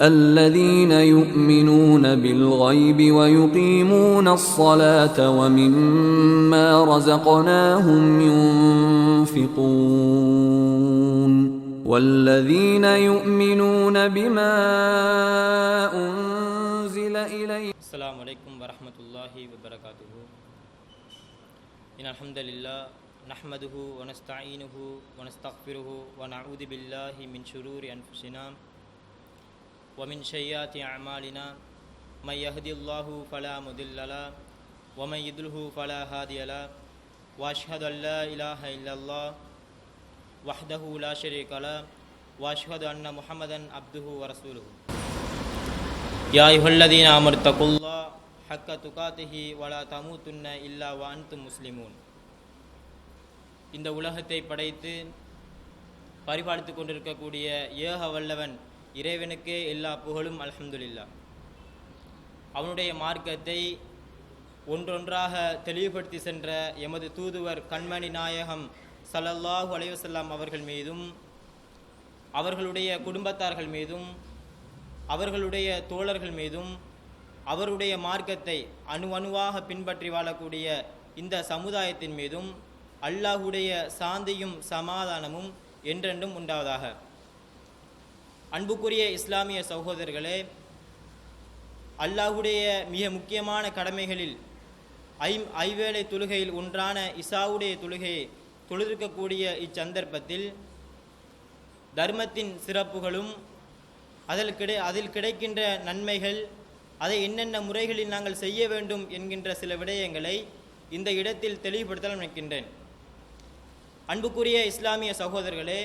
الذين يؤمنون بالغيب ويقيمون الصلاة ومما رزقناهم ينفقون والذين يؤمنون بما أنزل إليك السلام عليكم ورحمة الله وبركاته. إن الحمد لله نحمده ونستعينه ونستغفره ونعوذ بالله من شرور أنفسنا ومن شيئات أعمالنا من يهدي الله فلا مضل له ومن يضله فلا هادي له وأشهد أن لا إله إلا الله وحده لا شريك له وأشهد أن محمدا عبده ورسوله يا أيها الذين آمنوا اتقوا الله حق تقاته ولا تموتن إلا وأنتم مسلمون இந்த உலகத்தை படைத்து பரிபாலித்து கொண்டிருக்கக்கூடிய ஏக வல்லவன் இறைவனுக்கே எல்லா புகழும் அலமதுல்லா அவனுடைய மார்க்கத்தை ஒன்றொன்றாக தெளிவுபடுத்தி சென்ற எமது தூதுவர் கண்மணி நாயகம் சல்லல்லாஹு அலைஹி அவர்கள் மீதும் அவர்களுடைய குடும்பத்தார்கள் மீதும் அவர்களுடைய தோழர்கள் மீதும் அவருடைய மார்க்கத்தை அணு அணுவாக பின்பற்றி வாழக்கூடிய இந்த சமுதாயத்தின் மீதும் அல்லாஹுடைய சாந்தியும் சமாதானமும் என்றென்றும் உண்டாவதாக. அன்புக்குரிய இஸ்லாமிய சகோதரர்களே அல்லாஹுடைய மிக முக்கியமான கடமைகளில் ஐ ஐவேளை தொழுகையில் ஒன்றான இசாவுடைய தொழுகையை தொழுதிருக்கக்கூடிய இச்சந்தர்ப்பத்தில் தர்மத்தின் சிறப்புகளும் அதில் கிடை அதில் கிடைக்கின்ற நன்மைகள் அதை என்னென்ன முறைகளில் நாங்கள் செய்ய வேண்டும் என்கின்ற சில விடயங்களை இந்த இடத்தில் தெளிவுபடுத்த நினைக்கின்றேன் அன்புக்குரிய இஸ்லாமிய சகோதரர்களே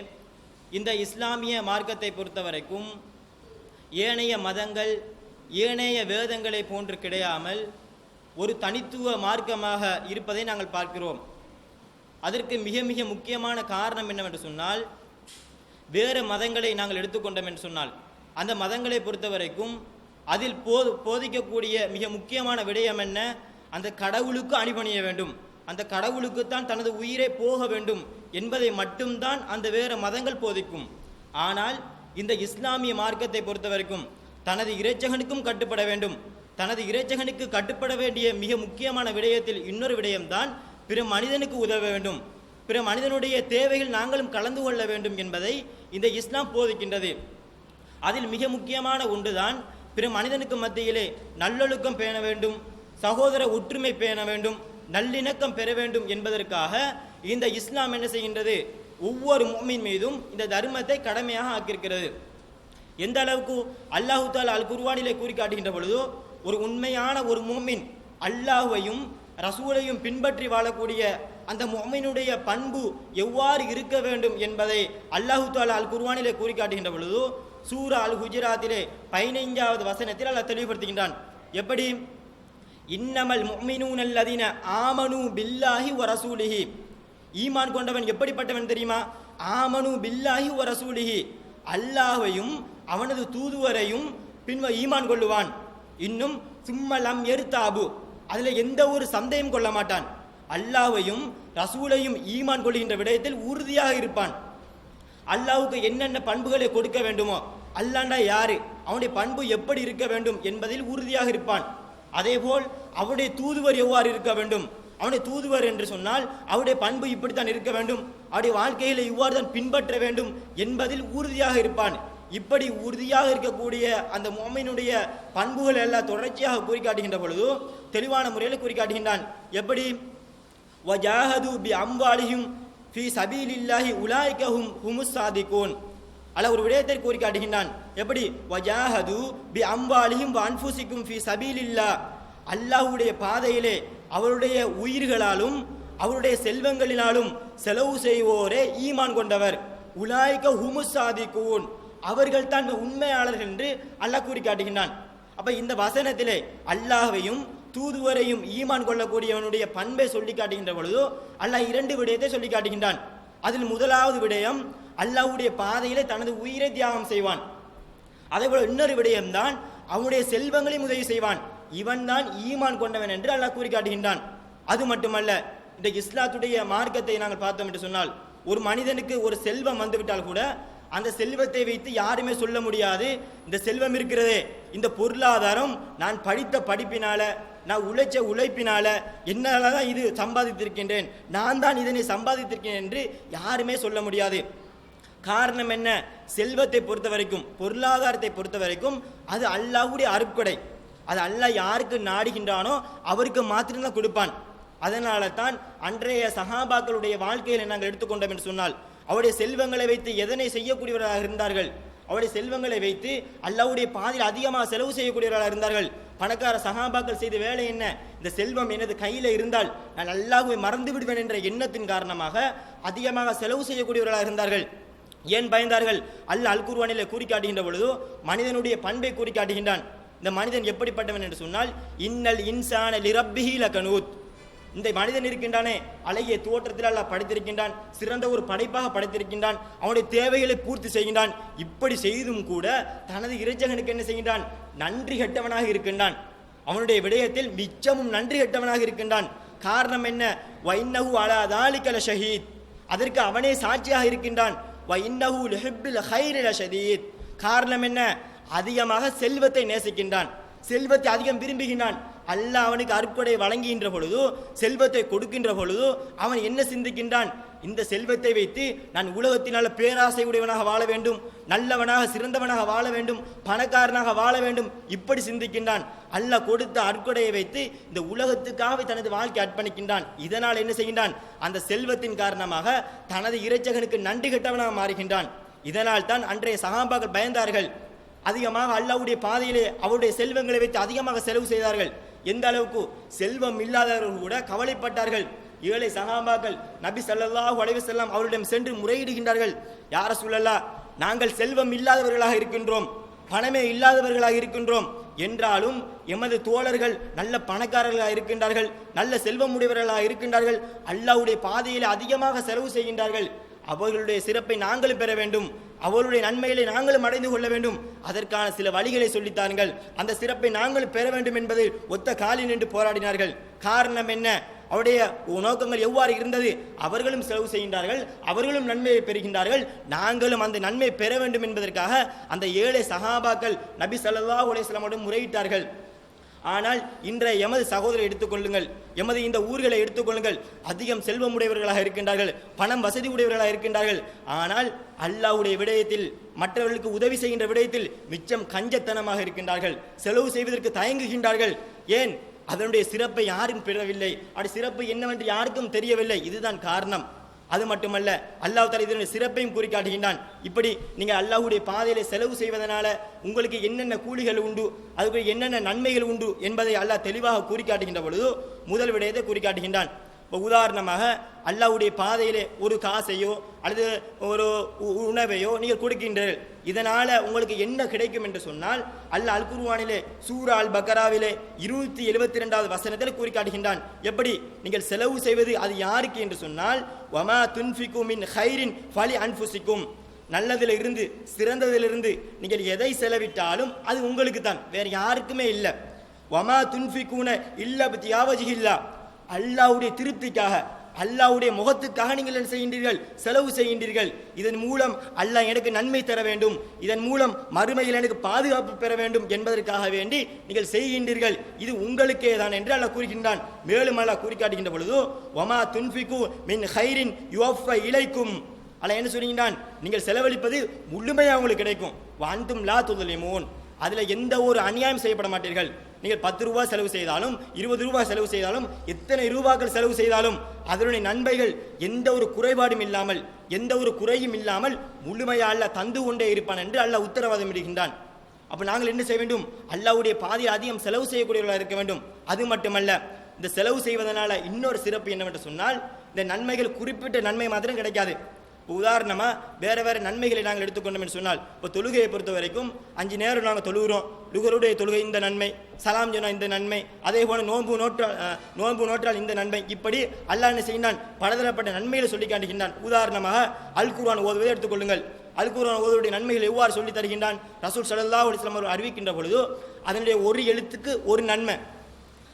இந்த இஸ்லாமிய மார்க்கத்தை பொறுத்த வரைக்கும் ஏனைய மதங்கள் ஏனைய வேதங்களை போன்று கிடையாமல் ஒரு தனித்துவ மார்க்கமாக இருப்பதை நாங்கள் பார்க்கிறோம். அதற்கு மிக மிக முக்கியமான காரணம் என்னவென்று சொன்னால் வேறு மதங்களை நாங்கள் எடுத்துக்கொண்டோம் என்று சொன்னால் அந்த மதங்களை பொறுத்த வரைக்கும் அதில் போ போதிக்கக்கூடிய மிக முக்கியமான விடயம் என்ன? அந்த கடவுளுக்கு அணிபணிய வேண்டும். அந்த கடவுளுக்குத்தான் தனது உயிரே போக வேண்டும் என்பதை மட்டும்தான் அந்த வேறு மதங்கள் போதிக்கும். ஆனால் இந்த இஸ்லாமிய மார்க்கத்தை பொறுத்தவரைக்கும் தனது இறைச்சகனுக்கும் கட்டுப்பட வேண்டும். தனது இறைச்சகனுக்கு கட்டுப்பட வேண்டிய மிக முக்கியமான விடயத்தில் இன்னொரு விடயம்தான் பிற மனிதனுக்கு உதவ வேண்டும். பிற மனிதனுடைய தேவைகள் நாங்களும் கலந்து கொள்ள வேண்டும் என்பதை இந்த இஸ்லாம் போதிக்கின்றது. அதில் மிக முக்கியமான ஒன்றுதான் பிற மனிதனுக்கு மத்தியிலே நல்லொழுக்கம் பேண வேண்டும் சகோதர ஒற்றுமை பேண வேண்டும் நல்லிணக்கம் பெற வேண்டும் என்பதற்காக இந்த இஸ்லாம் என்ன செய்கின்றது? ஒவ்வொரு முஃமின் மீதும் இந்த தர்மத்தை கடமையாக ஆக்கியிருக்கிறது. எந்த அளவுக்கு அல்லாஹு தால் அல் குர்வானிலே கூறி காட்டுகின்ற பொழுதோ ஒரு உண்மையான ஒரு முஃமின் அல்லாஹுவையும் ரசூலையும் பின்பற்றி வாழக்கூடிய அந்த மொமினுடைய பண்பு எவ்வாறு இருக்க வேண்டும் என்பதை அல்லாஹு தாலா அல் குர்வானிலே கூறி காட்டுகின்ற பொழுதோ சூரா அல் குஜராத்திலே பதினைஞ்சாவது வசனத்தில் அல்லாஹ் தெளிவுபடுத்துகின்றான். எப்படி? இன்னமல் முஃமினூன் அல்லதீன ஆமனு பில்லாஹி ஒ ரசூலிஹி. ஈமான் கொண்டவன் எப்படிப்பட்டவன் தெரியுமா? ஆமனு பில்லாஹி ஒ ரசூலிஹி. அல்லாஹையும் அவனது தூதுவரையும் பின்வ ஈமான் கொள்ளுவான். இன்னும் சும்மலம் எருத்தாபு அதில் எந்த ஒரு சந்தேகம் கொள்ள மாட்டான். அல்லாஹையும் ரசூலையும் ஈமான் கொள்கின்ற விடயத்தில் உறுதியாக இருப்பான். அல்லாவுக்கு என்னென்ன பண்புகளை கொடுக்க வேண்டுமோ அல்லாண்டா யாரு? அவனுடைய பண்பு எப்படி இருக்க வேண்டும் என்பதில் உறுதியாக இருப்பான். அதேபோல் அவனுடைய தூதுவர் எவ்வாறு இருக்க வேண்டும்? அவனுடைய தூதுவர் என்று சொன்னால் அவருடைய பண்பு இப்படித்தான் இருக்க வேண்டும். அவருடைய வாழ்க்கையில் இவ்வாறு தான் பின்பற்ற வேண்டும் என்பதில் உறுதியாக இருப்பான். இப்படி உறுதியாக இருக்கக்கூடிய அந்த மொமையினுடைய பண்புகள் எல்லாம் தொடர்ச்சியாக குறிக்காட்டுகின்ற பொழுது தெளிவான முறையில் குறிக்காட்டுகின்றான் எப்படி? வஜாஹது பி அம்பாலியும் ஃபி சபீலில்லாஹி உலாய்கஹும் ஹுமுஸ் சாதிகூன். அல்ல ஒரு விடயத்தை கூறி காட்டுகின்றான். எப்படி? வஜாஹது பி அம்பாலியும் வ ஃபி ஃபி சபீலில்லா அல்லாஹ்வுடைய பாதையிலே அவருடைய உயிர்களாலும் அவருடைய செல்வங்களினாலும் செலவு செய்வோரே ஈமான் கொண்டவர். உலாய்க ஹுமு சாதிகூன். அவர்கள் தான் உண்மையாளர்கள் என்று அல்லாஹ் கூறி காட்டுகின்றான். அப்ப இந்த வசனத்திலே அல்லாஹையும் தூதுவரையும் ஈமான் கொள்ளக்கூடியவனுடைய பண்பை சொல்லி காட்டுகின்ற பொழுது அல்லாஹ் இரண்டு விடயத்தை சொல்லி காட்டுகின்றான். அதில் முதலாவது விடயம் அல்லாஹ்வுடைய பாதையிலே தனது உயிரை தியாகம் செய்வான். அதேபோல இன்னொரு விடயம்தான் அவனுடைய செல்வங்களையும் உதவி செய்வான். இவன்தான் ஈமான் கொண்டவன் என்று அல்லாஹ் கூறி காட்டுகின்றான். அது மட்டுமல்ல இந்த இஸ்லாத்துடைய மார்க்கத்தை நாங்கள் பார்த்தோம் என்று சொன்னால் ஒரு மனிதனுக்கு ஒரு செல்வம் வந்துவிட்டால் கூட அந்த செல்வத்தை வைத்து யாருமே சொல்ல முடியாது இந்த செல்வம் இருக்கிறதே இந்த பொருளாதாரம் நான் படித்த படிப்பினால நான் உழைச்ச உழைப்பினால என்னால தான் இது சம்பாதித்திருக்கின்றேன் நான் தான் இதனை சம்பாதித்திருக்கேன் என்று யாருமே சொல்ல முடியாது. காரணம் என்ன? செல்வத்தை பொறுத்த வரைக்கும் பொருளாதாரத்தை பொறுத்த வரைக்கும் அது அல்லாஹ்வுடைய அருட்கொடை. அது அல்லாஹ் யாருக்கு நாடுகின்றானோ அவருக்கு மாத்திரம்தான் கொடுப்பான். அதனால தான் அன்றைய சகாபாக்களுடைய வாழ்க்கையில் நாங்கள் எடுத்துக்கொண்டோம் என்று சொன்னால் அவருடைய செல்வங்களை வைத்து எதனை செய்யக்கூடியவர்களாக இருந்தார்கள்? அவருடைய செல்வங்களை வைத்து அல்லாவுடைய பாதையில் அதிகமாக செலவு செய்யக்கூடியவர்களாக இருந்தார்கள். பணக்கார சகாபாக்கள் செய்த வேலை என்ன? இந்த செல்வம் எனது கையில் இருந்தால் நான் அல்லாஹுவை மறந்து விடுவேன் என்ற எண்ணத்தின் காரணமாக அதிகமாக செலவு செய்யக்கூடியவர்களாக இருந்தார்கள். ஏன் பயந்தார்கள்? அல்ல அல் குர்வானிலே கூறி காட்டுகின்ற பொழுது மனிதனுடைய பண்பை கூறி காட்டுகின்றான் இந்த மனிதன் எப்படிப்பட்டவன் என்று சொன்னால் இன்னல் இன்சான லிரப்பிஹில கனூத் இந்த மனிதன் இருக்கின்றானே அழகிய தோற்றத்தில் அல்ல படைத்திருக்கின்றான் சிறந்த ஒரு படைப்பாக படைத்திருக்கின்றான் அவனுடைய தேவைகளை பூர்த்தி செய்கின்றான். இப்படி செய்தும் கூட தனது இறைச்சகனுக்கு என்ன செய்கின்றான்? நன்றி கெட்டவனாக இருக்கின்றான். அவனுடைய விடயத்தில் மிச்சமும் நன்றி கெட்டவனாக இருக்கின்றான். காரணம் என்ன? வைன்னஹு அலாதாலிகல ஷஹீத். அதற்கு அவனே சாட்சியாக இருக்கின்றான். வைன்னஹு லிஹிப்பில் ஹைரில ஷதீத் காரணம் என்ன? அதிகமாக செல்வத்தை நேசிக்கின்றான். செல்வத்தை அதிகம் விரும்புகின்றான். அல்லாஹ் அவனுக்கு அருட்கொடை வழங்குகின்ற பொழுது செல்வத்தை கொடுக்கின்ற பொழுது அவன் என்ன சிந்திக்கின்றான்? இந்த செல்வத்தை வைத்து நான் உலகத்தினால பேராசை உடையவனாக வாழ வேண்டும் நல்லவனாக சிறந்தவனாக வாழ வேண்டும் பணக்காரனாக வாழ வேண்டும் இப்படி சிந்திக்கின்றான். அல்லாஹ் கொடுத்த அற்கொடையை வைத்து இந்த உலகத்துக்காக தனது வாழ்க்கை அர்ப்பணிக்கின்றான். இதனால் என்ன செய்கின்றான்? அந்த செல்வத்தின் காரணமாக தனது இறைச்சகனுக்கு நன்றி கெட்டவனாக மாறுகின்றான். இதனால் தான் அன்றைய சகாபாக்கள் பயந்தார்கள். அதிகமாக அல்லாவுடைய பாதையிலே அவருடைய செல்வங்களை வைத்து அதிகமாக செலவு செய்தார்கள். எந்த அளவுக்கு செல்வம் இல்லாதவர்கள் கூட கவலைப்பட்டார்கள். ஏழை சகாபாக்கள் நபி சல்லாஹூ அலைஹி செல்லாம் அவரிடம் சென்று முறையிடுகின்றார்கள். யார சொல்லலா நாங்கள் செல்வம் இல்லாதவர்களாக இருக்கின்றோம். பணமே இல்லாதவர்களாக இருக்கின்றோம். என்றாலும் எமது தோழர்கள் நல்ல பணக்காரர்களாக இருக்கின்றார்கள். நல்ல செல்வம் உடையவர்களாக இருக்கின்றார்கள். அல்லாஹ்வுடைய பாதையில் அதிகமாக செலவு செய்கின்றார்கள். அவர்களுடைய சிறப்பை நாங்களும் பெற வேண்டும். அவர்களுடைய நன்மைகளை நாங்களும் அடைந்து கொள்ள வேண்டும். அதற்கான சில வழிகளை சொல்லித்தாருங்கள் அந்த சிறப்பை நாங்களும் பெற வேண்டும் என்பது ஒத்த காலில் நின்று போராடினார்கள். காரணம் என்ன? அவருடைய நோக்கங்கள் எவ்வாறு இருந்தது? அவர்களும் செலவு செய்கின்றார்கள் அவர்களும் நன்மையை பெறுகின்றார்கள். நாங்களும் அந்த நன்மை பெற வேண்டும் என்பதற்காக அந்த ஏழை சகாபாக்கள் நபி சல்லா அலைஹி முறையிட்டார்கள். ஆனால் இன்றைய எமது சகோதரரை எடுத்துக்கொள்ளுங்கள் எமது இந்த ஊர்களை எடுத்துக்கொள்ளுங்கள் அதிகம் செல்வமுடையவர்களாக இருக்கின்றார்கள் பணம் வசதி உடையவர்களாக இருக்கின்றார்கள். ஆனால் அல்லாஹ்வுடைய விடயத்தில் மற்றவர்களுக்கு உதவி செய்கின்ற விடயத்தில் மிச்சம் கஞ்சத்தனமாக இருக்கின்றார்கள். செலவு செய்வதற்கு தயங்குகின்றார்கள். ஏன்? அதனுடைய சிறப்பை யாரும் பெறவில்லை. அது சிறப்பு என்னவென்று யாருக்கும் தெரியவில்லை. இதுதான் காரணம். அது மட்டுமல்ல அல்லாஹ் தஆலா இதனுடைய சிறப்பையும் கூறி காட்டுகின்றான் இப்படி நீங்கள் அல்லாஹுடைய பாதையில செலவு செய்வதனால உங்களுக்கு என்னென்ன கூலிகள் உண்டு அதுக்கு என்னென்ன நன்மைகள் உண்டு என்பதை அல்லாஹ் தெளிவாக கூறி காட்டுகின்ற பொழுது முதல் விடயத்தை கூறி காட்டுகின்றான் இப்போ உதாரணமாக அல்லாவுடைய பாதையிலே ஒரு காசையோ அல்லது ஒரு உ- உணவையோ நீங்கள் கொடுக்கின்றீர்கள். இதனால் உங்களுக்கு என்ன கிடைக்கும் என்று சொன்னால் அல்லாஹ் அல் குருவானிலே சூரா அல் பக்கராவிலே இருநூத்தி எழுபத்தி ரெண்டாவது வசனத்தில் கூறி காட்டுகின்றான் எப்படி? நீங்கள் செலவு செய்வது அது யாருக்கு என்று சொன்னால் வமா துன்ஃபிக்கும் மின் ஹைரின் ஃபலி அன்ஃபுசிக்கும். நல்லதில் இருந்து சிறந்ததிலிருந்து நீங்கள் எதை செலவிட்டாலும் அது உங்களுக்கு தான் வேறு யாருக்குமே இல்லை. வமா துன்ஃபிகூன இல்ல தியாவஜிகில்லா அல்லாவுடைய திருப்திக்காக அல்லாவுடைய முகத்துக்காக நீங்கள் என்ன செய்கின்றீர்கள்? செலவு செய்கின்றீர்கள். இதன் மூலம் அல்லாஹ் எனக்கு நன்மை தர வேண்டும். இதன் மூலம் மறுமையில் எனக்கு பாதுகாப்பு பெற வேண்டும் என்பதற்காக வேண்டி நீங்கள் செய்கின்றீர்கள். இது உங்களுக்கே தான் என்று அல்லாஹ் கூறுகின்றான். மேலும் அல்லாஹ் குறிக்காட்டுகின்ற பொழுது ஒமா துன்பிகு மின் ஹைரின் யுவஃப இலைக்கும். அல்ல என்ன சொல்கின்றான்? நீங்கள் செலவழிப்பது முழுமையாக உங்களுக்கு கிடைக்கும். வாந்தும் லா துதலிமோன் அதில் எந்த ஒரு அநியாயம் செய்யப்பட மாட்டீர்கள். நீங்கள் பத்து ரூபா செலவு செய்தாலும் இருபது ரூபாய் செலவு செய்தாலும் எத்தனை ரூபாக்கள் செலவு செய்தாலும் அதனுடைய நன்மைகள் எந்த ஒரு குறைபாடும் இல்லாமல் எந்த ஒரு குறையும் இல்லாமல் முழுமையாக தந்து கொண்டே இருப்பான் என்று அல்லாஹ் உத்தரவாதம் இடுகின்றான். அப்போ நாங்கள் என்ன செய்ய வேண்டும்? அல்லாவுடைய பாதையில் அதிகம் செலவு செய்யக்கூடியவர்களாக இருக்க வேண்டும். அது மட்டுமல்ல இந்த செலவு செய்வதனால இன்னொரு சிறப்பு என்னவென்று சொன்னால் இந்த நன்மைகள் குறிப்பிட்ட நன்மை மாத்திரம் கிடைக்காது. இப்போ உதாரணமாக வேறு வேறு நன்மைகளை நாங்கள் எடுத்துக்கொண்டோம் என்று சொன்னால் இப்போ தொழுகையை பொறுத்த வரைக்கும் அஞ்சு நேரம் நாங்கள் தொழுகிறோம். லுகருடைய தொழுகை இந்த நன்மை சலாம் சொன்னா இந்த நன்மை அதே போல நோன்பு நோற்றால் நோன்பு நோற்றால் இந்த நன்மை. இப்படி அல்லாஹ் என்ன செய்கின்றான்? பலதரப்பட்ட நன்மைகளை சொல்லி காட்டுகின்றான். உதாரணமாக அல் குர்வான் ஓதுவதை எடுத்துக்கொள்ளுங்கள் அல் குர்வான் ஓதுவடைய நன்மைகள் எவ்வாறு சொல்லி தருகின்றான்? ரசூல் சலல்லா அலிஸ்லாம் அவர் அறிவிக்கின்ற பொழுது அதனுடைய ஒரு எழுத்துக்கு ஒரு நன்மை.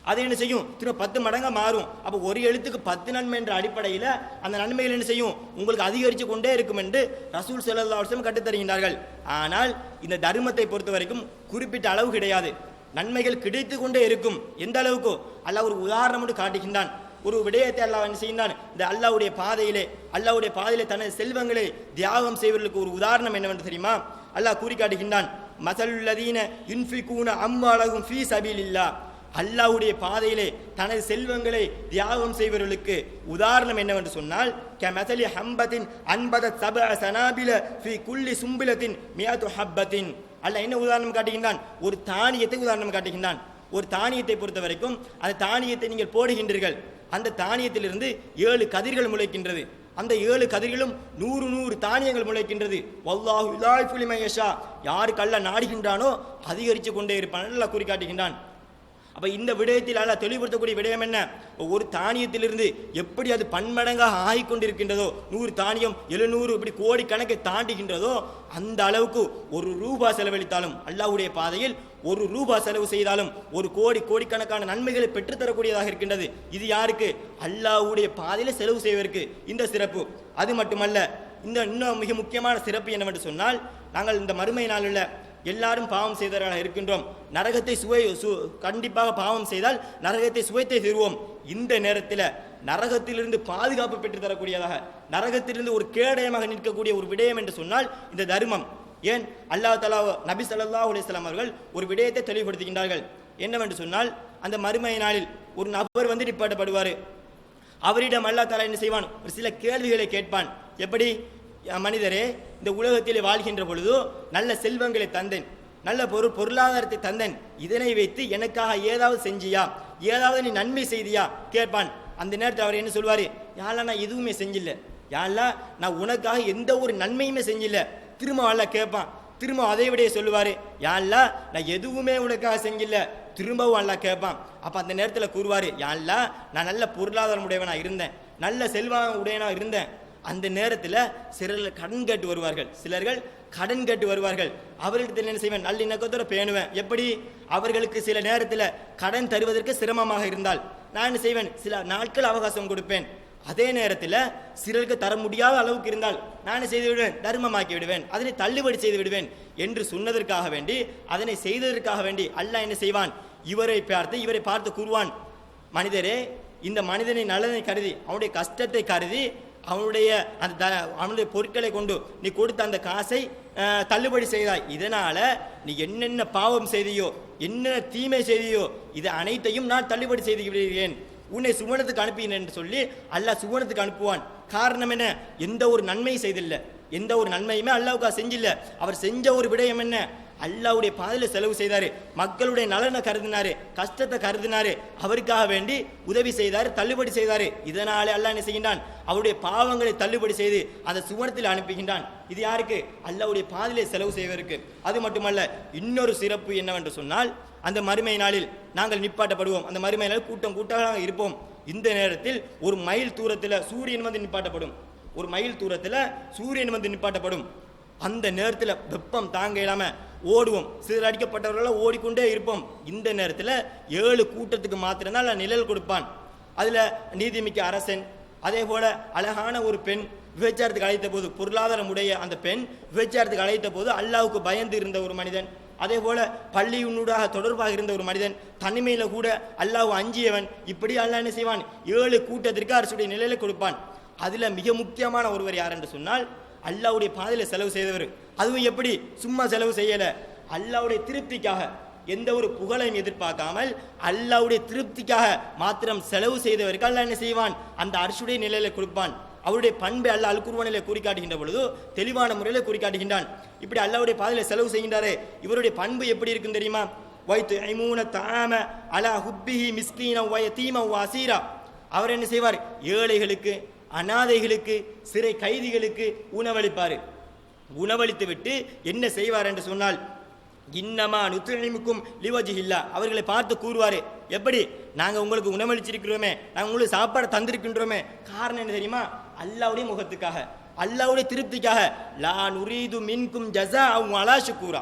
அது என்ன செய்யும்? திரும்ப பத்து மடங்காக மாறும். அப்போ ஒரு எழுத்துக்கு பத்து நன்மை என்ற அடிப்படையில் அந்த நன்மைகள் என்ன செய்யும்? உங்களுக்கு அதிகரித்து கொண்டே இருக்கும் என்று ரசூல் ஸல்லல்லாஹு அலைஹி ஆனால் இந்த தர்மத்தை பொறுத்த வரைக்கும் குறிப்பிட்ட அளவு கிடையாது. நன்மைகள் கிடைத்து கொண்டே இருக்கும். எந்த அளவுக்கு? அல்லாஹ் ஒரு உதாரணம் மட்டும் காட்டுகின்றான். ஒரு விடயத்தை அல்லாஹ் என்ன செய்கின்றான்? இந்த அல்லாவுடைய பாதையிலே அல்லாஹ்வுடைய பாதையிலே தனது செல்வங்களை தியாகம் செய்வதற்கு ஒரு உதாரணம் என்னவென்று தெரியுமா? அல்லாஹ் கூறி காட்டுகின்றான் மசலுல்லதீன யுன்ஃபிகூன அம்வாலகும் ஃபீ சபீலில்லா அல்லாவுடைய பாதையிலே தனது செல்வங்களை தியாகம் செய்பவர்களுக்கு உதாரணம் என்னவென்று சொன்னால் கமதலி ஹம்பத்தின் அன்பத சப சனாபில ஃபி குல்லி சும்பிலத்தின் மியாது ஹப்பத்தின். அல்லாஹ் என்ன உதாரணம் காட்டுகின்றான்? ஒரு தானியத்தை உதாரணம் காட்டுகின்றான். ஒரு தானியத்தை பொறுத்த வரைக்கும் அந்த தானியத்தை நீங்கள் போடுகின்றீர்கள். அந்த தானியத்திலிருந்து ஏழு கதிர்கள் முளைக்கின்றது. அந்த ஏழு கதிர்களும் நூறு நூறு தானியங்கள் முளைக்கின்றது. வல்லாஹு இலாய்ஃபு யாருக்கு நாடுகின்றானோ அதிகரித்து கொண்டே இருப்பான். நல்லா குறிக்காட்டுகின்றான் அப்போ இந்த விடயத்தில் அல்ல தெளிவுபடுத்தக்கூடிய விடயம் என்ன? ஒரு தானியத்திலிருந்து எப்படி அது பன்மடங்காக ஆகிக்கொண்டிருக்கின்றதோ நூறு தானியம் எழுநூறு இப்படி கோடி கணக்கை தாண்டுகின்றதோ அந்த அளவுக்கு ஒரு ரூபா செலவழித்தாலும் அல்லாஹ்வுடைய பாதையில் ஒரு ரூபா செலவு செய்தாலும் ஒரு கோடி கோடிக்கணக்கான நன்மைகளை பெற்றுத்தரக்கூடியதாக இருக்கின்றது. இது யாருக்கு? அல்லாஹ்வுடைய பாதையில் செலவு செய்வதற்கு. இந்த சிறப்பு. அது மட்டுமல்ல இந்த இன்னும் மிக முக்கியமான சிறப்பு என்னவென்று சொன்னால் நாங்கள் இந்த மறுமை நாளில் எல்லாரும் பாவம் செய்தவர்களாக இருக்கின்றோம். நரகத்தை சுவை சு கண்டிப்பாக பாவம் செய்தால் நரகத்தை சுவைத்தை தருவோம். இந்த நேரத்தில் நரகத்திலிருந்து பாதுகாப்பு பெற்று தரக்கூடியதாக நரகத்திலிருந்து ஒரு கேடயமாக நிற்கக்கூடிய ஒரு விடயம் என்று சொன்னால் இந்த தர்மம். ஏன்? அல்லாஹ் தலா நபி சல்லா அலிஸ்லாம் அவர்கள் ஒரு விடயத்தை தெளிவுபடுத்துகின்றார்கள். என்னவென்று சொன்னால் அந்த மறுமை நாளில் ஒரு நபர் வந்து நிப்பாட்டப்படுவார். அவரிடம் அல்லா தலா என்ன செய்வான்? ஒரு சில கேள்விகளை கேட்பான். எப்படி? மனிதரே இந்த உலகத்திலே வாழ்கின்ற பொழுது நல்ல செல்வங்களை தந்தேன். நல்ல பொருள் பொருளாதாரத்தை தந்தேன். இதனை வைத்து எனக்காக ஏதாவது செஞ்சியா? ஏதாவது நீ நன்மை செய்தியா? கேட்பான். அந்த நேரத்தில் அவர் என்ன சொல்வார்? யாரெல்லாம் நான் எதுவுமே செஞ்சில்ல. யாரெல்லாம் நான் உனக்காக எந்த ஒரு நன்மையுமே செஞ்சில்ல. திரும்ப அல்ல கேட்பான். திரும்ப அதை விட சொல்லுவார். யாழ்லா நான் எதுவுமே உனக்காக செஞ்சில்ல. திரும்பவும் அல்லா கேட்பான். அப்போ அந்த நேரத்தில் கூறுவார் யாழ்லா நான் நல்ல பொருளாதாரம் உடையவனாக இருந்தேன். நல்ல செல்வம் உடையனாக இருந்தேன். அந்த நேரத்தில் சிலர் கடன் கேட்டு வருவார்கள். சிலர்கள் கடன் கேட்டு வருவார்கள். அவர்களிடத்தில் என்ன செய்வேன்? நல்ல இணக்கத்தோட பேணுவேன். எப்படி? அவர்களுக்கு சில நேரத்தில் கடன் தருவதற்கு சிரமமாக இருந்தால் நான் என்ன செய்வேன்? சில நாட்கள் அவகாசம் கொடுப்பேன். அதே நேரத்தில் சிலருக்கு தர முடியாத அளவுக்கு இருந்தால் நான் செய்து விடுவேன்? தர்மமாக்கி விடுவேன். அதனை தள்ளுபடி செய்து விடுவேன் என்று சொன்னதற்காக வேண்டி அதனை செய்ததற்காக வேண்டி அல்லாஹ் என்ன செய்வான்? இவரை பார்த்து இவரை பார்த்து கூறுவான். மனிதரே இந்த மனிதனை நலனை கருதி அவனுடைய கஷ்டத்தை கருதி அவனுடைய அந்த த- அவனுடைய பொருட்களை கொண்டு நீ கொடுத்த அந்த காசை தள்ளுபடி செய்தாய். இதனால் நீ என்னென்ன பாவம் செய்தியோ என்னென்ன தீமை செய்தியோ இது அனைத்தையும் நான் தள்ளுபடி செய்து விடுகிறேன். உன்னை சுவனத்துக்கு அனுப்பினேன் என்று சொல்லி அல்லாஹ் சுவனத்துக்கு அனுப்புவான். காரணம் என்ன? எந்த ஒரு நன்மை செய்தில்லை. எந்த ஒரு நன்மையுமே அல்லாவுக்கா செஞ்சில்லை. அவர் செஞ்ச ஒரு விடயம் என்ன? அல்லாவுடைய பாதையில் செலவு செய்தார். மக்களுடைய நலனை கருதினாரு. கஷ்டத்தை கருதினாரு. அவருக்காக வேண்டி உதவி செய்தார் தள்ளுபடி செய்தார். இதனாலே அல்லாஹ் என்ன செய்கின்றான்? அவருடைய பாவங்களை தள்ளுபடி செய்து அந்த சுவனத்தில் அனுப்புகின்றான். இது யாருக்கு? அல்லாவுடைய பாதையிலே செலவு செய்வதற்கு. அது மட்டுமல்ல இன்னொரு சிறப்பு என்னவென்று சொன்னால் அந்த மறுமை நாளில் நாங்கள் நிப்பாட்டப்படுவோம். அந்த மறுமை நாளில் கூட்டம் கூட்டமாக இருப்போம். இந்த நேரத்தில் ஒரு மைல் தூரத்தில் சூரியன் வந்து நிப்பாட்டப்படும். ஒரு மைல் தூரத்தில் சூரியன் வந்து நிப்பாட்டப்படும். அந்த நேரத்தில் வெப்பம் தாங்க இல்லாமல் ஓடுவோம். சிலர் அடிக்கப்பட்டவர்களால் ஓடிக்கொண்டே இருப்போம். இந்த நேரத்தில் ஏழு கூட்டத்துக்கு மாத்திரம்தான் நிழல் கொடுப்பான். அதில் நீதிமிக்க அரசன் அதே போல் அழகான ஒரு பெண் விபச்சாரத்துக்கு அழைத்த போது பொருளாதாரம் உடைய அந்த பெண் விபச்சாரத்துக்கு அழைத்த போது அல்லாவுக்கு பயந்து இருந்த ஒரு மனிதன் அதே போல் பள்ளியுன்னூடாக தொடர்பாக இருந்த ஒரு மனிதன் தனிமையில் கூட அல்லாஹ் அஞ்சியவன். இப்படி அல்லாஹ் என்ன செய்வான்? ஏழு கூட்டத்திற்கு அரசுடைய நிலையில கொடுப்பான். அதில் மிக முக்கியமான ஒருவர் யார் என்று சொன்னால் அல்லாவுடைய பாதையில் செலவு செய்தவர். அதுவும் எப்படி? சும்மா செலவு செய்யலை. அல்லாவுடைய திருப்திக்காக எந்த ஒரு புகழையும் எதிர்பார்க்காமல் அல்லாஹ்வுடைய திருப்திக்காக மாத்திரம் செலவு செய்தவருக்கு அல்ல என்ன செய்வான்? அந்த அரசுடைய நிலையில கொடுப்பான். அவருடைய பண்பை அல்ல அல் குர்வானிலே பொழுது தெளிவான முறையில் குறிகாட்டுகின்றான். இப்படி அல்லாவுடைய பாதையில் செலவு செய்கின்றாரே இவருடைய பண்பு எப்படி இருக்கும் தெரியுமா? வைத்து ஐமூன தாம அலா ஹுப்பிஹி மிஸ்கீன வய தீம வாசீரா அவர் என்ன செய்வார்? ஏழைகளுக்கு அனாதைகளுக்கு சிறை கைதிகளுக்கு உணவளிப்பார் உணவளித்து விட்டு என்ன செய்வார் என்று சொன்னால் இன்னமா நுத்துணிமுக்கும் லிவஜிஹில்லா. அவர்களை பார்த்து கூறுவார் எப்படி? நாங்கள் உங்களுக்கு உணவளிச்சிருக்கிறோமே நாங்கள் உங்களுக்கு சாப்பாடு தந்திருக்கின்றோமே. காரணம் என்ன தெரியுமா? அல்லாவுடைய முகத்துக்காக அல்லாவுடைய திருப்திக்காக லா நுரீது மின்கும் ஜஸா அவங்க அலாஷு ஷுக்கூரா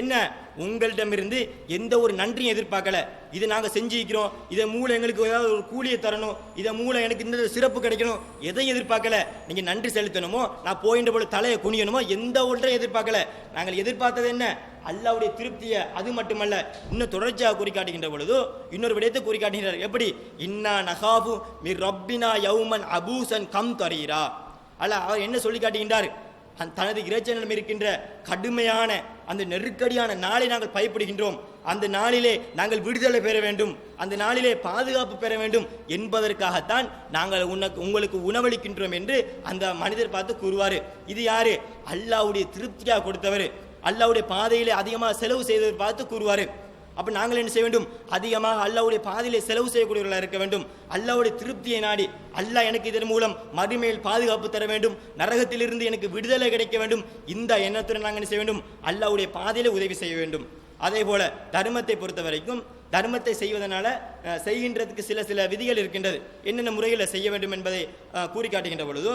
என்ன? உங்கள்கிட்டமிருந்து எந்த ஒரு நன்றியும் எதிர்பார்க்கல. இதை நாங்கள் செஞ்சுக்கிறோம் இதை மூலம் எங்களுக்கு ஏதாவது ஒரு கூலியை தரணும். இதை மூலம் எனக்கு இந்த சிறப்பு கிடைக்கணும். எதையும் எதிர்பார்க்கல. நீங்கள் நன்றி செலுத்தணுமோ நான் போயின்ற போல தலையை குனியணுமோ எந்த ஒன்றையும் எதிர்பார்க்கல. நாங்கள் எதிர்பார்த்தது என்ன? அல்லாவுடைய திருப்தியை அது மட்டுமல்ல இன்னும் தொடர்ச்சியாக குறிக்காட்டுகின்ற பொழுதோ இன்னொரு விடயத்தை குறிக்காட்டுகிறார் எப்படி? இன்னா நகாபு மிர் ரப்பினா யவுமன் அபூசன் கம் தரீரா அல்ல அவர் என்ன சொல்லி காட்டுகின்றார் தனது இறைச்சனிடம் இருக்கின்ற கடுமையான அந்த நெருக்கடியான நாளை நாங்கள் பயப்படுகின்றோம். அந்த நாளிலே நாங்கள் விடுதலை பெற வேண்டும். அந்த நாளிலே பாதுகாப்பு பெற வேண்டும் என்பதற்காகத்தான் நாங்கள் உனக்கு உங்களுக்கு உணவளிக்கின்றோம் என்று அந்த மனிதர் பார்த்து கூறுவார். இது யாரு? அல்லாவுடைய திருப்தியாக கொடுத்தவர். அல்லாவுடைய பாதையிலே அதிகமாக செலவு செய்தவர் பார்த்து கூறுவார். அப்போ நாங்கள் என்ன செய்ய வேண்டும்? அதிகமாக அல்லாவுடைய பாதையிலே செலவு செய்யக்கூடியவர்களாக இருக்க வேண்டும். அல்லாவுடைய திருப்தியை நாடி அல்லாஹ் எனக்கு இதன் மூலம் மறுமையில் பாதுகாப்பு தர வேண்டும். நரகத்திலிருந்து எனக்கு விடுதலை கிடைக்க வேண்டும். இந்த எண்ணத்துடன் நாங்கள் என்ன செய்ய வேண்டும்? அல்லாவுடைய பாதையிலே உதவி செய்ய வேண்டும். அதே போல தர்மத்தை பொறுத்த வரைக்கும் தர்மத்தை செய்வதனால செய்கின்றதுக்கு சில சில விதிகள் இருக்கின்றது. என்னென்ன முறையில் செய்ய வேண்டும் என்பதை கூறி காட்டுகின்ற பொழுது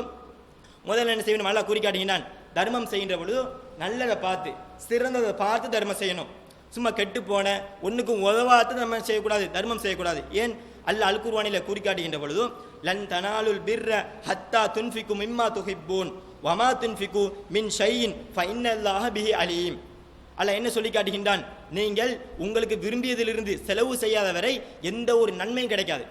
முதல்ல என்ன செய்யணும் நல்லா கூறி காட்டுகின்றான் தர்மம் செய்கின்ற பொழுது நல்லதை பார்த்து சிறந்ததை பார்த்து தர்மம் செய்யணும். சும்மா கெட்டு போன ஒன்றுக்கும் உதவாத்து நம்ம செய்யக்கூடாது தர்மம் செய்யக்கூடாது. ஏன்? அல்ல அல்குர்வானில குறி காட்டுகின்ற பொழுதும் லன் தனாலுல் பிர்ர ஹத்தா துன்ஃபிக்கு மிம்மா துஹிப்பூன் வமா துன்ஃபிக்கு மின் ஷையின் ஃபைன்னல்லாஹ பிஹி அலீம். அல்ல என்ன சொல்லி காட்டுகின்றான்? நீங்கள் உங்களுக்கு விரும்பியதிலிருந்து செலவு செய்யாத வரை எந்த ஒரு நன்மையும் கிடைக்காது.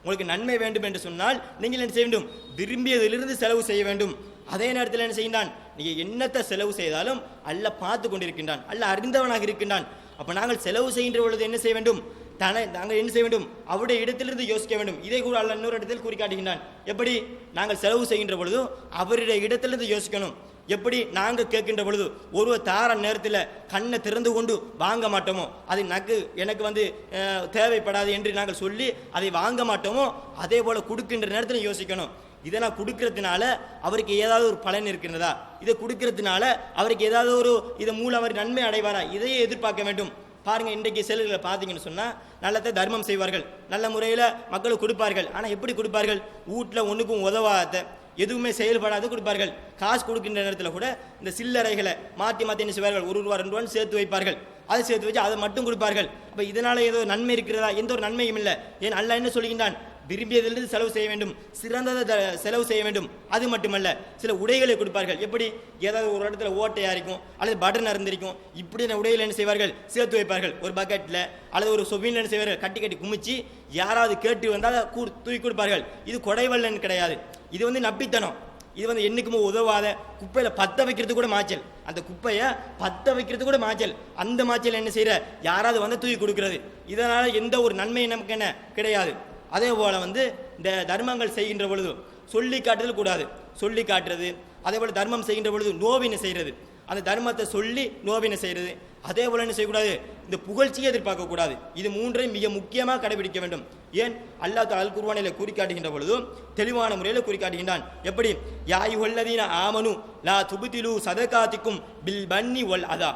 உங்களுக்கு நன்மை வேண்டும் என்று சொன்னால் நீங்கள் என்ன செய்ய வேண்டும்? விரும்பியதிலிருந்து செலவு செய்ய வேண்டும். அதே நேரத்தில் என்ன செய்கின்றான்? நீங்கள் என்னத்தை செலவு செய்தாலும் அல்ல பார்த்து கொண்டிருக்கின்றான். அல்ல அறிந்தவனாக இருக்கின்றான். அப்போ நாங்கள் செலவு செய்கின்ற பொழுது என்ன செய்ய வேண்டும்? தன நாங்கள் என்ன செய்ய வேண்டும்? அவருடைய இடத்திலிருந்து யோசிக்க வேண்டும். இதை கூட அல்ல இன்னொரு இடத்தில் குறி காட்டுகின்றான் எப்படி? நாங்கள் செலவு செய்கின்ற பொழுது அவருடைய இடத்திலிருந்து யோசிக்கணும். எப்படி? நாங்கள் கேட்கின்ற பொழுது ஒருவர் தார நேரத்தில் கண்ணை திறந்து கொண்டு வாங்க மாட்டோமோ? அது நக்கு எனக்கு வந்து தேவைப்படாது என்று நாங்கள் சொல்லி அதை வாங்க மாட்டோமோ? அதே போல் கொடுக்கின்ற நேரத்தில் யோசிக்கணும். இதை நான் கொடுக்கறதுனால அவருக்கு ஏதாவது ஒரு பலன் இருக்கின்றதா? இதை கொடுக்கறதுனால அவருக்கு ஏதாவது ஒரு இதை மூலம் அவர் நன்மை அடைவாரா? இதையே எதிர்பார்க்க வேண்டும். பாருங்கள் இன்றைக்கு செல்களை பார்த்தீங்கன்னு சொன்னால் நல்லத்தை தர்மம் செய்வார்கள். நல்ல முறையில் மக்களுக்கு கொடுப்பார்கள். ஆனால் எப்படி கொடுப்பார்கள்? வீட்டில் ஒன்றுக்கும் உதவாத எதுவுமே செயல்படாது கொடுப்பார்கள். காசு கொடுக்கின்ற நேரத்தில் கூட இந்த சில்லறைகளை மாற்றி மாற்றி என்ன செய்வார்கள்? ஒரு ரூபா ரெண்டு ரூபான்னு சேர்த்து வைப்பார்கள். அதை சேர்த்து வச்சு அதை மட்டும் கொடுப்பார்கள். அப்போ இதனால் ஏதோ நன்மை இருக்கிறதா? எந்த ஒரு நன்மையும் இல்லை. ஏன் அல்லாஹ் என்ன சொல்கின்றான்? விரும்பியதிலிருந்து செலவு செய்ய வேண்டும். சிறந்ததை செலவு செய்ய வேண்டும். அது மட்டுமல்ல சில உடைகளை கொடுப்பார்கள். எப்படி? ஏதாவது ஒரு இடத்துல ஓட்டையா இருக்கும் அல்லது பட்டன் அறந்திருக்கும் இப்படியான உடைகள் என்ன செய்வார்கள்? சேர்த்து வைப்பார்கள். ஒரு பக்கெட்டில் அல்லது ஒரு சொபின்ல என்ன செய்வார்கள்? கட்டி கட்டி குமிச்சு யாராவது கேட்டு வந்தால் கூ தூக்கி கொடுப்பார்கள். இது கொடைவல்லன் கிடையாது. இது வந்து நப்பித்தனம் இது வந்து என்னைக்குமோ உதவாத குப்பையில் பத்த வைக்கிறது கூட மாச்சல். அந்த குப்பையை பத்த வைக்கிறது கூட மாச்சல். அந்த மாச்சல் என்ன செய்யற? யாராவது வந்து தூக்கி கொடுக்கிறது. இதனால் எந்த ஒரு நன்மையும் நமக்கு என்ன? கிடையாது. அதே போல் வந்து இந்த தர்மங்கள் செய்கின்ற பொழுது சொல்லி காட்டுதல் கூடாது. சொல்லி காட்டுறது அதே போல் தர்மம் செய்கின்ற பொழுது நோவினை செய்கிறது. அந்த தர்மத்தை சொல்லி நோவினை செய்கிறது. அதே போல் என்ன செய்யக்கூடாது? இந்த புகழ்ச்சியை எதிர்பார்க்கக்கூடாது இது மூன்றையும் மிக முக்கியமாக கடைபிடிக்க வேண்டும். ஏன்? அல்லாஹ் அல் குர்வானில குறிக்காட்டுகின்ற பொழுதும் தெளிவான முறையில் குறிக்காட்டுகின்றான் எப்படி? யாய் ஒல்லதீன ஆமனு லா துபுத்திலு சதகாத்திக்கும் பில் பன்னி ஒல் அதா.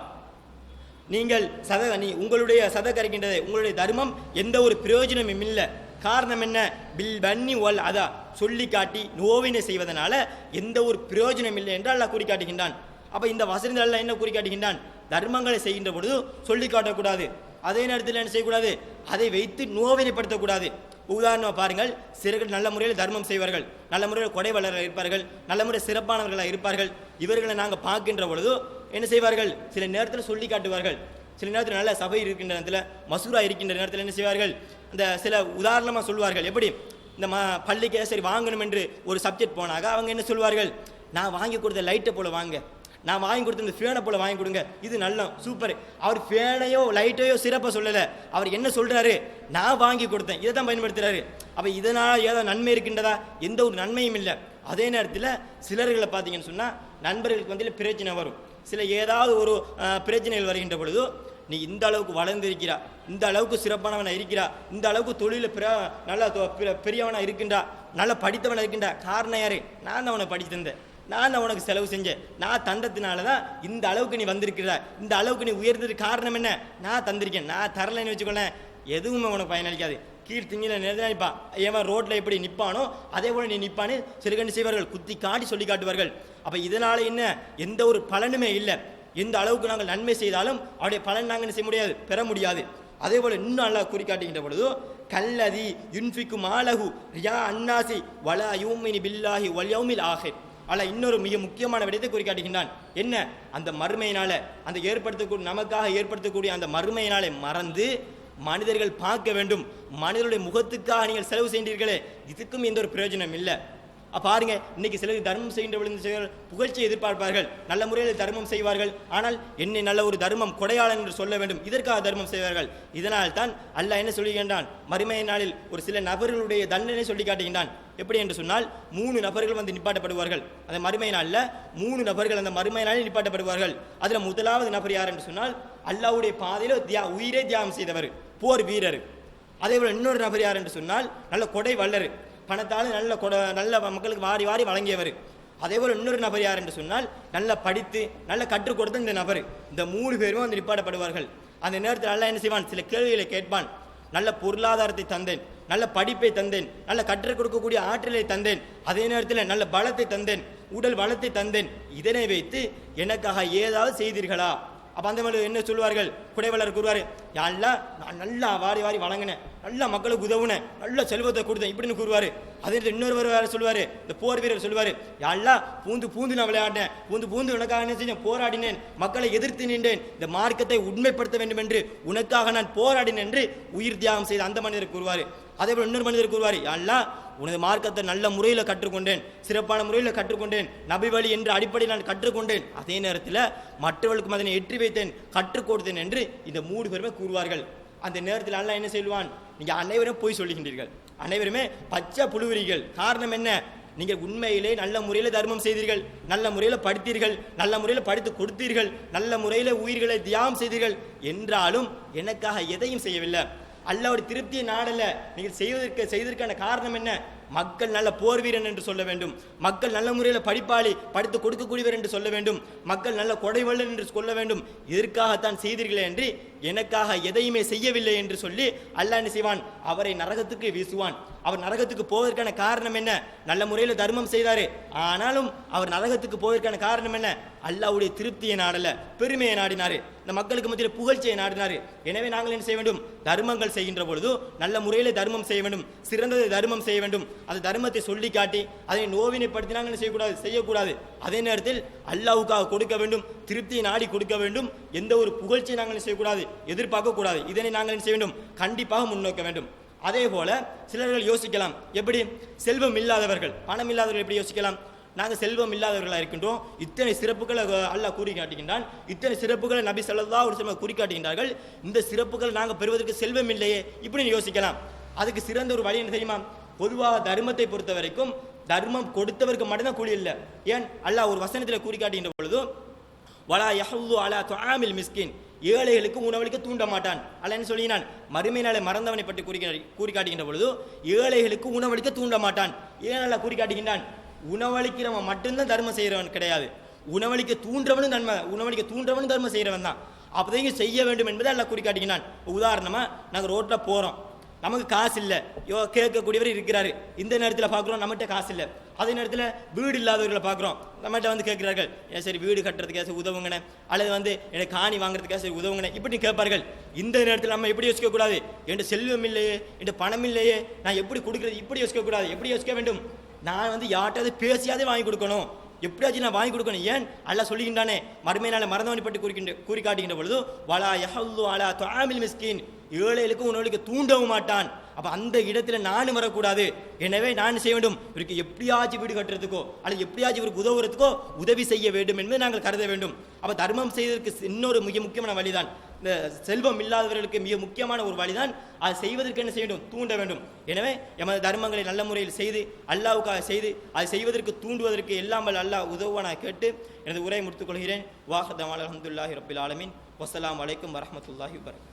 நீங்கள் சத நீ உங்களுடைய சத இருக்கின்றது உங்களுடைய தர்மம் எந்த ஒரு பிரயோஜனமும் இல்லை. காரணம் என்ன? பில் பன்னி ஒல் அதா சொல்லி காட்டி நோவினை செய்வதனால எந்த ஒரு பிரயோஜனம் இல்லை என்று அல்லாஹ் குறிக்காட்டுகின்றான் அப்போ இந்த வசனங்கள் எல்லாம் என்ன குறிக்காட்டுகின்றான் தர்மங்களை செய்கின்ற பொழுது சொல்லி காட்டக்கூடாது. அதே நேரத்தில் என்ன செய்யக்கூடாது? அதை வைத்து நோவினைப்படுத்தக்கூடாது. உதாரணமாக பாருங்கள் சிறுகள் நல்ல முறையில் தர்மம் செய்வார்கள். நல்ல முறையில் கொடை வளர இருப்பார்கள். நல்ல முறை சிறப்பானவர்களாக இருப்பார்கள். இவர்களை நாங்கள் பார்க்கின்ற பொழுது என்ன செய்வார்கள்? சில நேரத்தில் சொல்லி காட்டுவார்கள். சில நேரத்தில் நல்ல சபை இருக்கின்ற நேரத்தில் மசூரா இருக்கின்ற நேரத்தில் என்ன செய்வார்கள்? இந்த சில உதாரணமாக சொல்வார்கள். எப்படி? இந்த ம பள்ளிக்கு சரி வாங்கணும் என்று ஒரு சப்ஜெக்ட் போனாக அவங்க என்ன சொல்வார்கள்? நான் வாங்கி கொடுத்த லைட்டை போல் வாங்க. நான் வாங்கி கொடுத்த இந்த ஃபேனை போல் வாங்கி கொடுங்க. இது நல்ல சூப்பர் அவர் ஃபேனையோ லைட்டையோ சிறப்பாக சொல்லலை. அவர் என்ன சொல்கிறாரு நான் வாங்கி கொடுத்தேன். இதை தான் பயன்படுத்துகிறாரு அப்போ இதனால் ஏதோ நன்மை இருக்கின்றதா? எந்த ஒரு நன்மையும் இல்லை. அதே நேரத்தில் சிலர்களை பார்த்தீங்கன்னு சொன்னால் நண்பர்களுக்கு வந்து பிரச்சனை வரும். சில ஏதாவது ஒரு பிரச்சனைகள் வருகின்ற பொழுது நீ இந்த அளவுக்கு வளர்ந்திருக்கிறா இந்த அளவுக்கு சிறப்பானவனாக இருக்கிறா இந்த அளவுக்கு தொழிலில் பிற நல்லா பெரியவனாக இருக்கின்றா நல்ல படித்தவனாக இருக்கின்றா காரணம் யாரு? நான் அவனை உனக்கு தந்தேன். நான் தான் உனக்கு செலவு செஞ்சேன். நான் தந்ததுனால தான் இந்த அளவுக்கு நீ வந்திருக்கிற இந்த அளவுக்கு நீ உயர்ந்ததுக்கு காரணம் என்ன? நான் தந்திருக்கேன். நான் தரலைன்னு வச்சுக்கோங்களேன் எதுவுமே உனக்கு பயனளிக்காது. கீழ் நிலைப்பான் நிற்பான் ஏவன் ரோட்டில் எப்படி நிற்பானோ அதே போல் நீ நிற்பான்னு சிறுகண்டு செய்வார்கள். குத்தி காட்டி சொல்லி காட்டுவார்கள். அப்போ இதனால என்ன? எந்த ஒரு பலனுமே இல்லை. எந்த அளவுக்கு நாங்கள் நன்மை செய்தாலும் அவருடைய பலன் நாங்கள் செய்ய முடியாது பெற முடியாது. அதே போல் இன்னும் நல்லா குறிக்காட்டுகின்ற பொழுது கல்லதி யுன்ஃபிக்கு மாலகு ரியா அன்னாசி வல யூமினி பில்லாஹி வல்யௌமில் ஆஹிர் அல்ல இன்னொரு மிக முக்கியமான விடயத்தை குறிக்காட்டுகின்றான். என்ன? அந்த மறுமையினால அந்த ஏற்படுத்தக்கூடிய நமக்காக ஏற்படுத்தக்கூடிய அந்த மறுமையினாலே மறந்து மனிதர்கள் பார்க்க வேண்டும். மனிதருடைய முகத்துக்காக நீங்கள் செலவு செய்கிறீர்களே இதுக்கும் எந்த ஒரு பிரயோஜனம் இல்லை. பாருங்க இன்னைக்கு சிலர் தர்மம் செய்கின்ற சிலர் புகழ்ச்சியை எதிர்பார்ப்பார்கள். நல்ல முறையில் தர்மம் செய்வார்கள். ஆனால் என்னை நல்ல ஒரு தர்மம் கொடையாளன் என்று சொல்ல வேண்டும். இதற்காக தர்மம் செய்வார்கள். இதனால் தான் அல்லாஹ் என்ன சொல்லுகின்றான்? மறுமைய நாளில் ஒரு சில நபர்களுடைய தண்டனை சொல்லி காட்டுகின்றான். எப்படி என்று சொன்னால் மூணு நபர்கள் வந்து நிப்பாட்டப்படுவார்கள். அந்த மறுமை நாளில் மூணு நபர்கள் அந்த மறுமை நாளில் நிப்பாட்டப்படுவார்கள். அதில் முதலாவது நபர் யார் என்று சொன்னால் அல்லாஹ்வுடைய பாதையில் தியா உயிரே தியாகம் செய்தவர் போர் வீரர். அதே போல் இன்னொரு நபர் யார் என்று சொன்னால் நல்ல கொடை வல்லர். பணத்தால் நல்ல கொட நல்ல மக்களுக்கு வாரி வாரி வழங்கியவர். அதே போல் இன்னொரு நபர் யார் என்று சொன்னால் நல்லா படித்து நல்ல கற்றுக் கொடுத்த இந்த நபர். இந்த மூணு பேரும் வந்து நிப்பாடப்படுவார்கள் அந்த நேரத்தில் நல்லா என்ன செய்வான்? சில கேள்விகளை கேட்பான். நல்ல பொருளாதாரத்தை தந்தேன் நல்ல படிப்பை தந்தேன் நல்ல கற்றுக் கொடுக்கக்கூடிய ஆற்றலை தந்தேன் அதே நேரத்தில் நல்ல பலத்தை தந்தேன் உடல் வளத்தை தந்தேன். இதனை வைத்து எனக்காக ஏதாவது செய்தீர்களா? அப்போ அந்த மாதிரி என்ன சொல்லுவார்கள்? குடைவலர் கூறுவார் யாரெல்லாம் நான் நல்லா வாரி வாரி வழங்கினேன். நல்லா மக்களுக்கு உதவுனேன். நல்ல செல்வத்தை கொடுத்தேன். இப்படின்னு கூறுவார். அதே இன்னொரு இன்னொருவர் வேற சொல்லுவார் இந்த போர் வீரர் சொல்லுவார் யாரெல்லாம் பூந்து பூந்து நான் விளையாடினேன். பூந்து பூந்து உனக்காக என்ன செஞ்சேன்? போராடினேன். மக்களை எதிர்த்து நின்றேன். இந்த மார்க்கத்தை உண்மைப்படுத்த வேண்டும் என்று உனக்காக நான் போராடினேன் என்று உயிர் தியாகம் செய்த அந்த மனிதர் கூறுவார். அதே போல் இன்னொரு மனிதர் கூறுவார் யாரெல்லாம் உனது மார்க்கத்தை நல்ல முறையில் கற்றுக்கொண்டேன் சிறப்பான முறையில் கற்றுக்கொண்டேன் நபி வழி என்ற அடிப்படையில் நான் கற்றுக்கொண்டேன். அதே நேரத்தில் மற்றவர்களுக்கும் அதனை எற்றி வைத்தேன் கற்றுக் கொடுத்தேன் என்று இந்த மூணு பேருமே கூறுவார்கள். அந்த நேரத்தில் நல்லா என்ன சொல்லுவான்? நீங்கள் அனைவரும் போய் சொல்லுகின்றீர்கள். அனைவருமே பச்சை புழுவிரிகள். காரணம் என்ன? நீங்கள் உண்மையிலே நல்ல முறையில் தர்மம் செய்தீர்கள் நல்ல முறையில் படித்தீர்கள் நல்ல முறையில் படித்து கொடுத்தீர்கள் நல்ல முறையில் உயிர்களை தியாகம் செய்தீர்கள். என்றாலும் எனக்காக எதையும் செய்யவில்லை. அல்லாவுடைய திருப்தியை நாடல. நீங்கள் செய்வதற்கு செய்வதற்கான காரணம் என்ன? மக்கள் நல்ல போர் வீரன் என்று சொல்ல வேண்டும். மக்கள் நல்ல முறையில் படிப்பாளி படித்து கொடுக்கக்கூடியவர் என்று சொல்ல வேண்டும். மக்கள் நல்ல கொடைவள்ளன் என்று சொல்ல வேண்டும். இதற்காகத்தான் செய்தீர்களே என்று எனக்காக எதையுமே செய்யவில்லை என்று சொல்லி அல்லாஹ் என்ன செய்வான்? அவரை நரகத்துக்கு வீசுவான். அவர் நரகத்துக்கு போவதற்கான காரணம் என்ன? நல்ல முறையில் தர்மம் செய்தாரு. ஆனாலும் அவர் நரகத்துக்கு போவதற்கான காரணம் என்ன? அல்லாவுடைய திருப்தியை நாடல பெருமையை நாடினாரு. இந்த மக்களுக்கு மத்தியில் புகழ்ச்சியை நாடினாரு. எனவே நாங்கள் என்ன செய்ய வேண்டும்? தர்மங்கள் செய்கின்ற பொழுது நல்ல முறையில் தர்மம் செய்ய வேண்டும். சிறந்ததை தர்மம் செய்ய வேண்டும். அந்த தர்மத்தை சொல்லி காட்டி அதை நோவினைப்படுத்தி நாங்கள் செய்யக்கூடாது? செய்யக்கூடாது. அதே நேரத்தில் அல்லாவுக்காக கொடுக்க வேண்டும். திருப்தியை நாடி கொடுக்க வேண்டும். எந்த ஒரு புகழ்ச்சியை நாங்கள் செய்யக்கூடாது? எதிர்பார்க்கக்கூடாது. இதனை நாங்கள் என்ன செய்ய வேண்டும்? கண்டிப்பாக முன்னோக்க வேண்டும். அதே போல சிலர்கள் யோசிக்கலாம். எப்படி? செல்வம் இல்லாதவர்கள். பணம் இல்லாதவர்கள் எப்படி யோசிக்கலாம்? நாங்கள் செல்வம் இல்லாதவர்களாக இருக்கின்றோம். இத்தனை சிறப்புகளை அல்லாஹ் கூறி காட்டுகின்றான். இத்தனை சிறப்புகளை நபி ஸல்லல்லாஹு ஒரு சில கூறி காட்டுகின்றார்கள். இந்த சிறப்புகள் நாங்கள் பெறுவதற்கு செல்வம் இல்லையே இப்படின்னு யோசிக்கலாம். அதுக்கு சிறந்த ஒரு வழி என்ன தெரியுமா? பொதுவாக தர்மத்தை பொறுத்த வரைக்கும் தர்மம் கொடுத்தவருக்கு மட்டும்தான் கூலி இல்லை. ஏன்? அல்லாஹ் ஒரு வசனத்தில் கூறி காட்டுகின்ற பொழுது வலா யஹுது அலா துஆமில் மிஸ்கின். ஏழைகளுக்கு உணவளிக்க தூண்ட மாட்டான். அல்ல சொல்லினான் மறுமை நாளை மறந்தவனை பற்றி கூறி கூறி காட்டுகின்ற பொழுது ஏழைகளுக்கு உணவளிக்க தூண்ட மாட்டான். ஏன் அல்ல கூறி காட்டுகின்றான்? உணவளிக்கிறவன் மட்டும்தான் தர்மம் செய்கிறவன் கிடையாது. உணவளிக்க தூண்டுறவனும் நன்மை உணவளிக்க தூண்டுறவனும் தர்மம் செய்கிறவன் தான். அப்போதைக்கு செய்ய வேண்டும் என்பதை அல்ல கூறி காட்டுகின்றான். உதாரணமாக நாங்கள் ரோட்டில் போகிறோம் நமக்கு காசு இல்லை. யோ கேட்கக்கூடியவர் இருக்கிறாரு. இந்த நேரத்தில் பார்க்குறோம் நம்மகிட்ட காசு இல்லை. அதே நேரத்தில் வீடு இல்லாதவர்களை பார்க்குறோம். நம்மகிட்ட வந்து கேட்கிறார்கள் ஏன் சரி வீடு கட்டுறதுக்கே சரி உதவுங்கண்ணே. அல்லது வந்து எனக்கு காணி வாங்குறதுக்கே சரி உதவுங்கண்ணே. இப்படி கேட்பார்கள். இந்த நேரத்தில் நம்ம எப்படி யோசிக்கக்கூடாது? என்கிட்ட செல்வம் இல்லையே என்கிட்ட பணம் இல்லையே நான் எப்படி கொடுக்குறது? இப்படி யோசிக்கக்கூடாது. எப்படி யோசிக்க வேண்டும்? நான் வந்து யார்கிட்ட பேசியாதே வாங்கி கொடுக்கணும். எப்படியாச்சும் நான் வாங்கி கொடுக்கணும். ஏன்? அல்ல சொல்லுகின்றானே மறுமையினால் மறந்தவனை பற்றி குறிக்கின்ற கூறி காட்டுகின்ற பொழுது வலா யஹல்லு அலா தாமில் மிஸ்கின். ஏழைகளுக்கு உணவுக்கு தூண்டவும் மாட்டான். அப்போ அந்த இடத்துல நானும் வரக்கூடாது. எனவே நான் செய்ய வேண்டும்? இவருக்கு எப்படியாச்சும் வீடு கட்டுறதுக்கோ அல்லது எப்படியாச்சும் இவருக்கு உதவுறதுக்கோ உதவி செய்ய வேண்டும் என்பதை நாங்கள் கருத வேண்டும். அப்போ தர்மம் செய்வதற்கு இன்னொரு மிக முக்கியமான வழிதான். இந்த செல்வம் இல்லாதவர்களுக்கு மிக முக்கியமான ஒரு வழிதான். அதை செய்வதற்கு என்ன செய்ய வேண்டும்? தூண்ட வேண்டும். எனவே எமது தர்மங்களை நல்ல முறையில் செய்து அல்லாவுக்காக செய்து அதை செய்வதற்கு தூண்டுவதற்கு எல்லாம் வல்ல அல்லாஹ் உதவுவான கேட்டு எனது உரையை முடித்துக் கொள்கிறேன். வாஹதம் அலமதுல்லாஹி ரபில் ஆலமின். வசலாம் வலைக்கம் வரமத்துல்லாஹி வபரகாத்துஹு